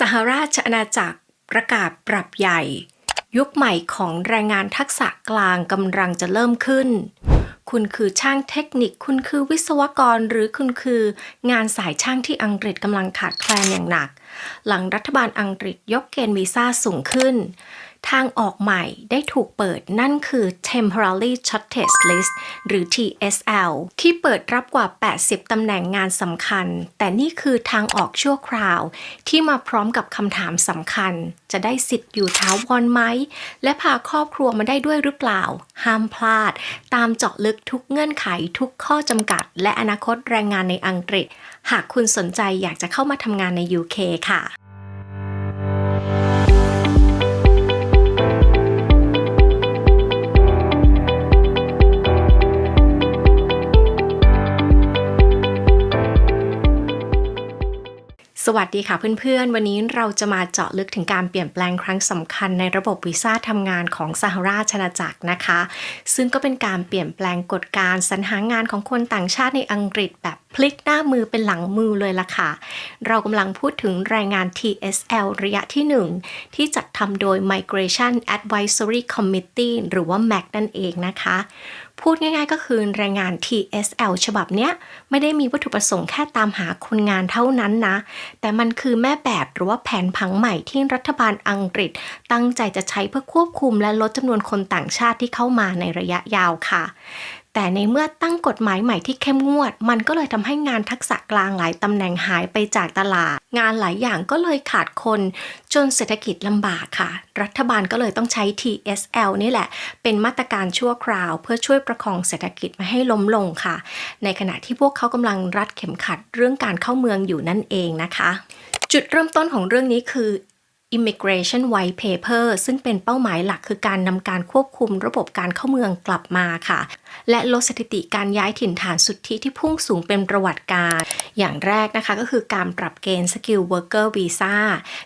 สหราชอาณาจักรประกาศปรับใหญ่ ยุคใหม่ของแรงงานทักษะกลางกำลังจะเริ่มขึ้น คุณคือช่างเทคนิค คุณคือวิศวกร หรือคุณคืองานสายช่างที่อังกฤษกำลังขาดแคลนอย่างหนัก หลังรัฐบาลอังกฤษยกเกณฑ์วีซ่าสูงขึ้น ทางออกใหม่ได้ถูกเปิดนั่นคือ Temporary Shortage List หรือ TSL ที่เปิดรับกว่า 80 ตำแหน่งงานสำคัญ แต่นี่คือทางออกชั่วคราว ที่มาพร้อมกับคำถามสำคัญ จะได้สิทธิ์อยู่ท้าวรไหม และพาครอบครัวมาได้ด้วยหรือเปล่า ห้ามพลาด ตามเจาะลึกทุกเงื่อนไขทุกข้อจำกัด และอนาคตแรงงานในอังกฤษ หากคุณสนใจอยากจะเข้ามาทำงานใน UK ค่ะ สวัสดีค่ะเพื่อนๆ วันนี้เราจะมาเจาะลึกถึงการเปลี่ยนแปลงครั้งสำคัญในระบบวีซ่าทำงานของสหราชอาณาจักรนะคะ ซึ่งก็เป็นการเปลี่ยนแปลงกฎการสรรหางานของคนต่างชาติในอังกฤษแบบพลิกหน้ามือเป็นหลังมือเลยล่ะค่ะ เรากำลังพูดถึงรายงาน TSL ระยะที่ 1 ที่จัดทำโดย Migration Advisory Committee หรือว่า MAC นั่นเองนะคะ พูดง่ายๆก็คือรายงาน TSL ฉบับเนี้ยไม่ได้มีวัตถุประสงค์แค่ตามหาคนงานเท่านั้นนะ แต่มันคือแม่แบบหรือว่าแผนผังใหม่ที่รัฐบาลอังกฤษ ตั้งใจจะใช้เพื่อควบคุมและลดจำนวนคนต่างชาติที่เข้ามาในระยะยาวค่ะ แต่ในเมื่อตั้งกฎหมายใหม่ที่เข้มงวด มันก็เลยทำให้งานทักษะกลางหลายตำแหน่งหายไปจากตลาด งานหลายอย่างก็เลยขาดคน จนเศรษฐกิจลำบากค่ะ รัฐบาลก็เลยต้องใช้ TSL นี่แหละ เป็นมาตรการชั่วคราว เพื่อช่วยประคองเศรษฐกิจไม่ให้ล้มลงค่ะ ในขณะที่พวกเขากำลังรัดเข็มขัดเรื่องการเข้าเมืองอยู่นั่นเองนะคะ จุดเริ่มต้นของเรื่องนี้คือ Immigration White Paper ซึ่งเป็นเป้าหมายหลักคือการนำการควบคุมระบบการเข้าเมืองกลับมาค่ะ และลดสถิติการย้ายถิ่นฐานสุทธิที่พุ่งสูงเป็นประวัติการ อย่างแรกนะคะก็คือการปรับเกณฑ์ Skill Worker Visa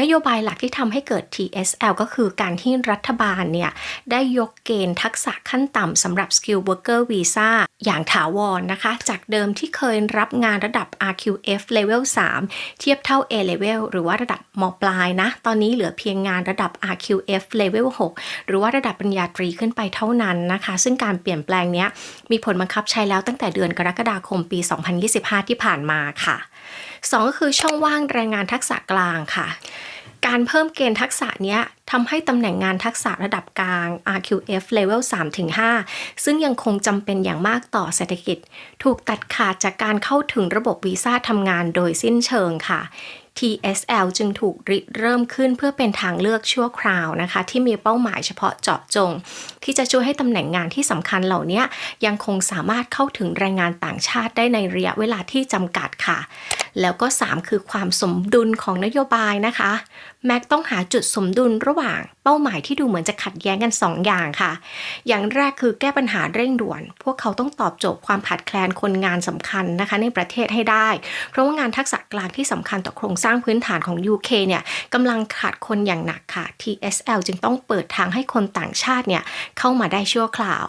นโยบายหลักที่ทำให้เกิด TSL ก็คือการที่รัฐบาลเนี่ย ได้ยกเกณฑ์ทักษะขั้นต่ำสำหรับ Skill Worker Visa อย่างถาวรนนะคะ จากเดิมที่เคยรับงานระดับ RQF Level 3 เทียบเท่า A Level หรือว่าระดับมปลายนะ ตอนนี้เหลือเพียงงานระดับ RQF Level 6 หรือว่าระดับปริญญาตรีขึ้นไปเท่านั้นนะคะ ซึ่งการเปลี่ยนแปลงนี้มีผลบังคับใช้แล้วตั้งแต่เดือนกรกฎาคมปี 2025 ที่ผ่านมาค่ะ 2 ก็คือช่องว่างแรงงานทักษะกลางค่ะ การเพิ่มเกณฑ์ทักษะเนี้ยทำให้ตำแหน่งงานทักษะระดับกลาง RQF Level 3-5 ซึ่งยังคงจำเป็นอย่างมากต่อเศรษฐกิจ ถูกตัดขาดจากการเข้าถึงระบบวีซ่าทำงานโดยสิ้นเชิงค่ะ TSL จึงถูกริเริ่มขึ้นเพื่อเป็นทางเลือกชั่วคราวนะคะ ที่มีเป้าหมายเฉพาะเจาะจง ที่จะช่วยให้ตำแหน่งงานที่สำคัญเหล่านี้ยังคงสามารถเข้าถึงแรงงานต่างชาติได้ในระยะเวลาที่จำกัดค่ะ แล้วก็ 3 คือความสมดุลของนโยบายนะคะแม็กต้องหาจุดสมดุลระหว่างเป้าหมายที่ดูเหมือนจะขัดแย้งกัน 2ออย่างค่ะ อย่างแรกคือแก้ปัญหาเร่งด่วน พวกเขาต้องตอบโจทย์ความขาดแคลนคนงานสำคัญนะคะ ในประเทศให้ได้ เพราะว่างานทักษะกลางที่สำคัญต่อโครงสร้างพื้นฐานของ UK เนี่ยกำลังขาดคนอย่างหนักค่ะ TSL จึงต้องเปิดทางให้คนต่างชาติเนี่ยเข้ามาได้ชั่วคราว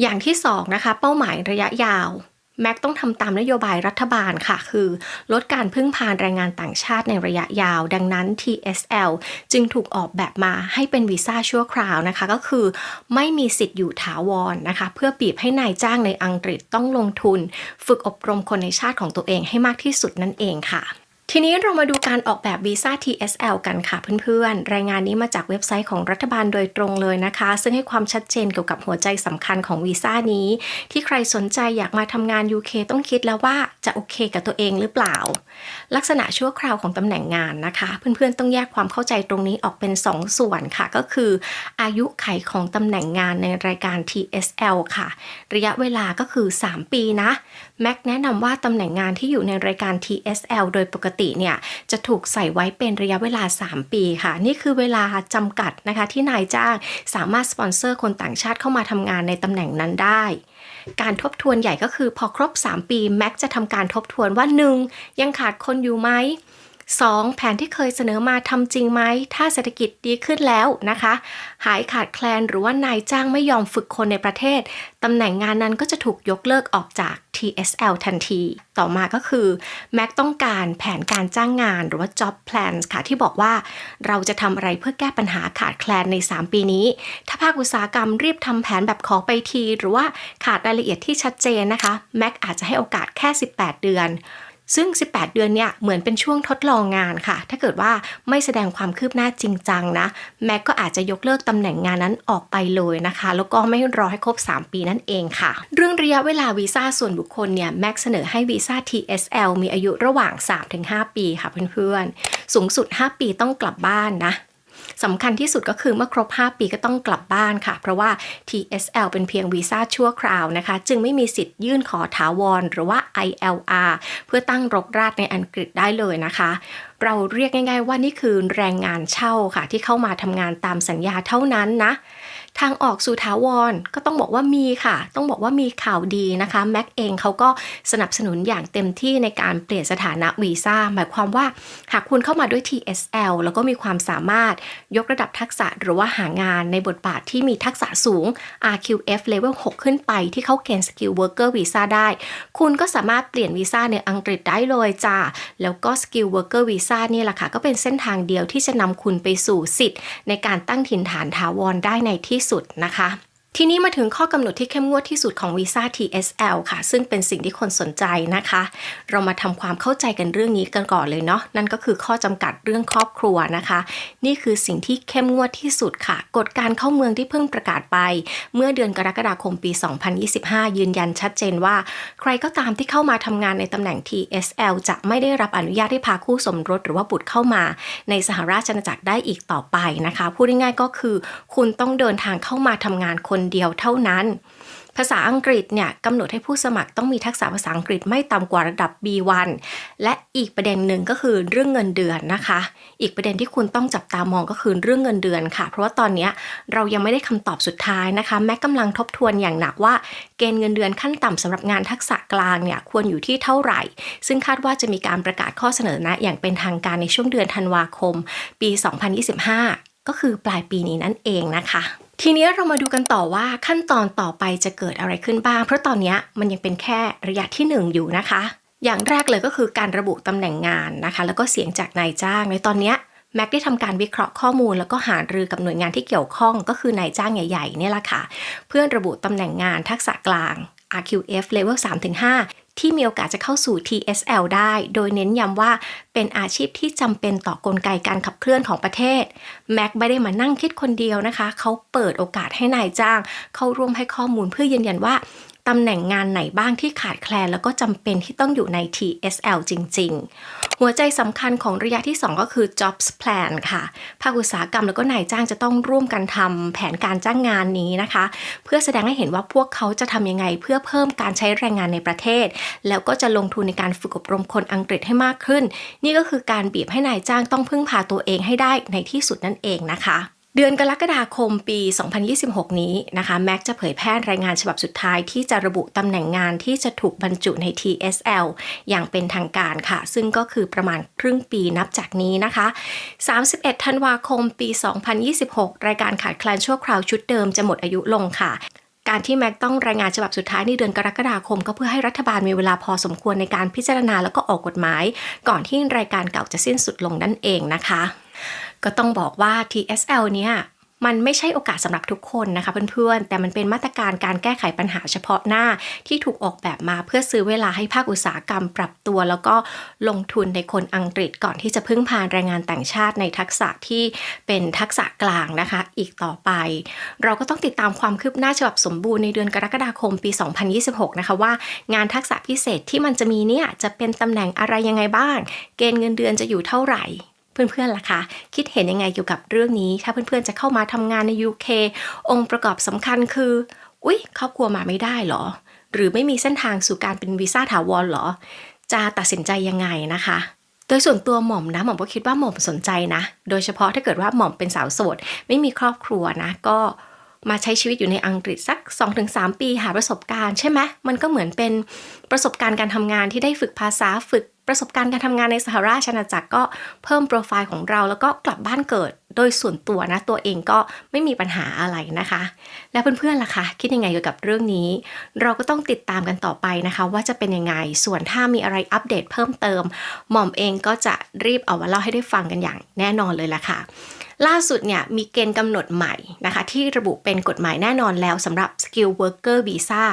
อย่างที่2นะคะ เป้าหมายระยะยาวแม็กต้องทำตามนโยบายรัฐบาลค่ะ คือ ลดการพึ่งพาแรงงานต่างชาติในระยะยาว ดังนั้น TSL จึงถูกออกแบบมาให้เป็นวีซ่าชั่วคราวนะคะ ก็คือไม่มีสิทธิ์อยู่ถาวรนนะคะ เพื่อบีบให้นายจ้างในอังกฤษต้องลงทุน ฝึกอบรมคนในชาติของตัวเองให้มากที่สุดนั่นเองค่ะ ทีนี้เรามาดูการออกแบบวีซ่า TSL กันค่ะเพื่อนๆ รายงานนี้มาจากเว็บไซต์ของรัฐบาลโดยตรงเลยนะคะ ซึ่งให้ความชัดเจนเกี่ยวกับหัวใจสำคัญของวีซ่านี้ ที่ใครสนใจอยากมาทำงาน UK ต้องคิดแล้วว่าจะโอเคกับตัวเองหรือเปล่า ลักษณะชั่วคราวของตำแหน่งงานนะคะ เพื่อนๆ ต้องแยกความเข้าใจตรงนี้ออกเป็น 2ส่วนค่ะ ก็คือ อายุไขของตำแหน่งงานในรายการ TSL ค่ะ ระยะเวลาก็คือ 3 ปีนะ แม็กแนะนำว่าตำแหน่งงานที่อยู่ในรายการ TSL โดยปกติเนี่ยจะถูกใส่ไว้เป็นระยะเวลา 3 ปีค่ะ นี่คือเวลาจำกัดนะคะที่นายจ้างสามารถสปอนเซอร์คนต่างชาติเข้ามาทำงานในตำแหน่งนั้นได้การทบทวนใหญ่ก็คือพอครบ 3 ปี แม็กจะทำการทบทวนว่า 1. ยังขาดคนอยู่ไหม 2. แผนที่เคยเสนอมาทำจริงไหม ถ้าเศรษฐกิจดีขึ้นแล้วนะคะ หายขาดแคลนหรือว่านายจ้างไม่ยอมฝึกคนในประเทศ ตำแหน่งงานนั้นก็จะถูกยกเลิกออกจาก TSL ทันที ต่อมาก็คือ แม็กต้องการแผนการจ้างงานหรือว่า job plans ค่ะ ที่บอกว่าเราจะทำอะไรเพื่อแก้ปัญหาขาดแคลนใน 3 ปีนี้ ถ้าภาคอุตสาหกรรมรีบทำแผนแบบขอไปที หรือว่าขาดรายละเอียดที่ชัดเจนนะคะ แม็กอาจจะให้โอกาสแค่ 18 เดือน ซึ่ง 18 เดือนเนี่ยเหมือนเป็นช่วงทดลองงานค่ะ ถ้าเกิดว่าไม่แสดงความคืบหน้าจริงจังนะ แม็กก็อาจจะยกเลิกตำแหน่งงานนั้นออกไปเลยนะคะ แล้วก็ไม่รอให้ครบ 3 ปีนั่นเองค่ะ เรื่องระยะเวลาวีซ่าส่วนบุคคลเนี่ยแม็กเสนอให้วีซ่า TSL มีอายุระหว่าง 3-5 ปีค่ะเพื่อนๆ สูงสุด 5 ปีต้องกลับบ้านนะ สำคัญที่สุดก็คือเมื่อครบ 5 ปีก็ต้องกลับบ้านค่ะ เพราะว่า TSL เป็นเพียงวีซ่าชั่วคราวนะคะ จึงไม่มีสิทธิ์ยื่นขอถาวร หรือว่า ILR เพื่อตั้งรกรากในอังกฤษได้เลยนะคะ เราเรียกง่าย ๆ ว่านี่คือแรงงานเช่าค่ะ ที่เข้ามาทำงานตามสัญญาเท่านั้นนะ ทางออกสู่ถาวรก็ต้องบอกว่ามีค่ะ ต้องบอกว่ามีข่าวดีนะคะแม็กเองเขาก็สนับสนุนอย่างเต็มที่ในการเปลี่ยนสถานะวีซ่าหมายความว่าหากคุณเข้ามาด้วย TSL แล้วก็มีความสามารถยกระดับทักษะหรือว่าหางานในบทบาทที่มีทักษะสูง RQF Level 6 ขึ้นไปที่เข้าเกณฑ์ Skill Worker Visa ได้ คุณก็สามารถเปลี่ยนวีซ่าในอังกฤษได้เลยจ้าแล้วก็ Skill Worker Visa นี่แหละค่ะ ก็เป็นเส้นทางเดียวที่จะนำคุณไปสู่สิทธิ์ ในการตั้งถิ่นฐานถาวรได้ในที่ที่สุดนะคะ ทีนี้มาถึงข้อกำหนดที่เข้มงวดที่สุดของวีซ่า TSL ค่ะ ซึ่งเป็นสิ่งที่คนสนใจนะคะ เรามาทำความเข้าใจกันเรื่องนี้กันก่อนเลยเนาะ นั่นก็คือข้อจำกัดเรื่องครอบครัวนะคะ นี่คือสิ่งที่เข้มงวดที่สุดค่ะ กฎการเข้าเมืองที่เพิ่งประกาศไป เมื่อเดือนกรกฎาคมปี 2025 ยืนยันชัดเจนว่า ใครก็ตามที่เข้ามาทำงานในตำแหน่ง TSL จะไม่ได้รับอนุญาตให้พาคู่สมรสหรือว่าบุตรเข้ามา ในสหราชอาณาจักรได้อีกต่อไปนะคะ พูดง่ายๆก็คือ คุณต้องเดินทางเข้ามาทำงานคนเดียวเท่านั้น ภาษาอังกฤษเนี่ยกำหนดให้ผู้สมัครต้องมีทักษะภาษาอังกฤษไม่ต่ำกว่าระดับ B1 และอีกประเด็นหนึ่งก็คือเรื่องเงินเดือนนะคะ อีกประเด็นที่คุณต้องจับตามองก็คือเรื่องเงินเดือนค่ะ เพราะว่าตอนนี้เรายังไม่ได้คำตอบสุดท้ายนะคะ แม้กำลังทบทวนอย่างหนักว่าเกณฑ์เงินเดือนขั้นต่ำสำหรับงานทักษะกลางเนี่ยควรอยู่ที่เท่าไหร่ ซึ่งคาดว่าจะมีการประกาศข้อเสนอแนะอย่างเป็นทางการในช่วงเดือนธันวาคม ปี 2025 ก็คือปลายปีนี้นั่นเองนะคะ ทีนี้เรามาดูกันต่อว่าขั้นตอนต่อไปจะเกิดอะไรขึ้นบ้าง เพราะตอนนี้มันยังเป็นแค่ระยะที่ 1 อยู่นะคะ อย่างแรกเลยก็คือการระบุตำแหน่งงานนะคะ แล้วก็เสียงจากนายจ้าง ในตอนนี้แม็กได้ทำการวิเคราะห์ข้อมูล แล้วก็หารือกับหน่วยงานที่เกี่ยวข้องก็คือนายจ้างใหญ่ๆเนี่ยแหละค่ะ เพื่อระบุตำแหน่งงานทักษะกลาง RQF Level 3-5 ที่มีโอกาสจะเข้าสู่ TSL ได้ โดยเน้นย้ำว่าเป็นอาชีพที่จำเป็นต่อกลไกการขับเคลื่อนของประเทศแม็กไม่ได้มานั่งคิดคนเดียวนะคะ เขาเปิดโอกาสให้นายจ้าง เข้าร่วมให้ข้อมูลเพื่อยืนยันว่าตำแหน่งงานไหนบ้างที่ขาดแคลนแล้วก็จำเป็นที่ต้องอยู่ใน TSL จริง ๆ หัวใจสำคัญของระยะที่ 2 ก็คือ jobs plan ค่ะ ภาคอุตสาหกรรมแล้วก็นายจ้างจะต้องร่วมกันทำแผนการจ้างงานนี้นะคะ เพื่อแสดงให้เห็นว่าพวกเขาจะทำยังไง เพื่อเพิ่มการใช้แรงงานในประเทศ แล้วก็จะลงทุนในการฝึกอบรมคนอังกฤษให้มากขึ้น นี่ก็คือการบีบให้นายจ้างต้องพึ่งพาตัวเองให้ได้ในที่สุดนั่นเองนะคะ เดือนกรกฎาคมปี 2026 นี้นะคะแม็กจะเผยแพร่รายงานฉบับสุดท้ายที่จะระบุตำแหน่งงานที่จะถูกบรรจุใน TSL อย่างเป็นทางการค่ะ ซึ่งก็คือประมาณครึ่งปีนับจากนี้นะคะ 31 ธันวาคมปี 2026 รายการขาดแคลนชั่วคราวชุดเดิมจะหมดอายุลงค่ะการที่แม็กต้องรายงานฉบับสุดท้ายในเดือนกรกฎาคม ก็เพื่อให้รัฐบาลมีเวลาพอสมควรในการพิจารณาแล้วก็ออกกฎหมาย ก่อนที่รายการเก่าจะสิ้นสุดลงนั่นเองนะคะ ก็ต้องบอกว่า TSL เนี่ยมันไม่ใช่โอกาสสำหรับทุกคนนะคะเพื่อนๆ แต่มันเป็นมาตรการการแก้ไขปัญหาเฉพาะหน้าที่ถูกออกแบบมาเพื่อซื้อเวลาให้ภาคอุตสาหกรรมปรับตัว แล้วก็ลงทุนในคนอังกฤษก่อนที่จะพึ่งพาแรงงานต่างชาติในทักษะที่เป็นทักษะกลางนะคะ อีกต่อไป เราก็ต้องติดตามความคืบหน้าฉบับสมบูรณ์ในเดือนกรกฎาคมปี 2026 นะคะว่า งานทักษะพิเศษที่มันจะมีเนี่ยจะเป็นตำแหน่งอะไรยังไงบ้าง เกณฑ์เงินเดือนจะอยู่เท่าไหร่ เพื่อนๆล่ะคะคิดเห็นยังไงเกี่ยวกับเรื่องนี้ ถ้าเพื่อนๆจะเข้ามาทำงานใน UK องค์ประกอบสำคัญคือ อุ๊ย ครอบครัวมาไม่ได้เหรอ หรือไม่มีเส้นทางสู่การเป็นวีซ่าถาวรเหรอ จะตัดสินใจยังไงนะคะ โดยส่วนตัวหม่อมนะหม่อมก็คิดว่าหม่อมสนใจนะ โดยเฉพาะถ้าเกิดว่าหม่อมเป็นสาวโสด ไม่มีครอบครัวนะก็ มาใช้ชีวิตอยู่ในอังกฤษสัก 2-3 ปีหาประสบการณ์ใช่ไหมมันก็เหมือนเป็นประสบการณ์การทำงานที่ได้ฝึกภาษาฝึกประสบการณ์การทำงานในสหราชอาณาจักรก็เพิ่มโปรไฟล์ของเราแล้วก็กลับบ้านเกิดโดยส่วนตัวนะ ตัวเองก็ไม่มีปัญหาอะไรนะคะ แล้วเพื่อนๆล่ะคะ คิดยังไงเกี่ยวกับเรื่องนี้ เราก็ต้องติดตามกันต่อไปนะคะ ว่าจะเป็นยังไงส่วนถ้ามีอะไรอัปเดตเพิ่มเติม หม่อมเองก็จะรีบเอามาเล่าให้ได้ฟังกันอย่างแน่นอนเลยล่ะค่ะ ล่าสุดเนี่ยมีเกณฑ์กำหนดใหม่นะคะที่ระบุเป็นกฎหมายแน่นอนแล้วสำหรับ Skill Worker Visa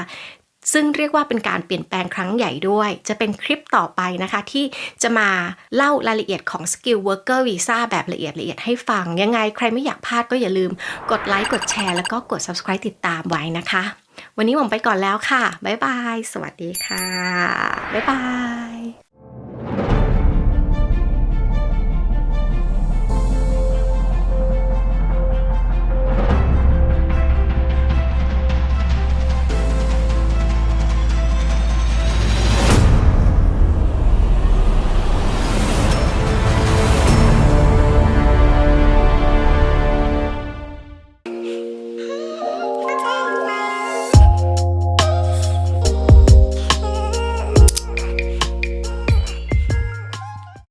ซึ่งเรียกว่าเป็นการเปลี่ยนแปลงครั้งใหญ่ด้วย จะเป็นคลิปต่อไปนะคะ ที่จะมาเล่ารายละเอียดของ Skill Worker Visa แบบละเอียดละเอียดให้ฟัง ยังไงใครไม่อยากพลาดก็อย่าลืมกดไลค์กดแชร์แล้วก็กด subscribe ติดตามไว้นะคะ วันนี้ผมไปก่อนแล้วค่ะ บ๊ายบาย สวัสดีค่ะ บ๊ายบาย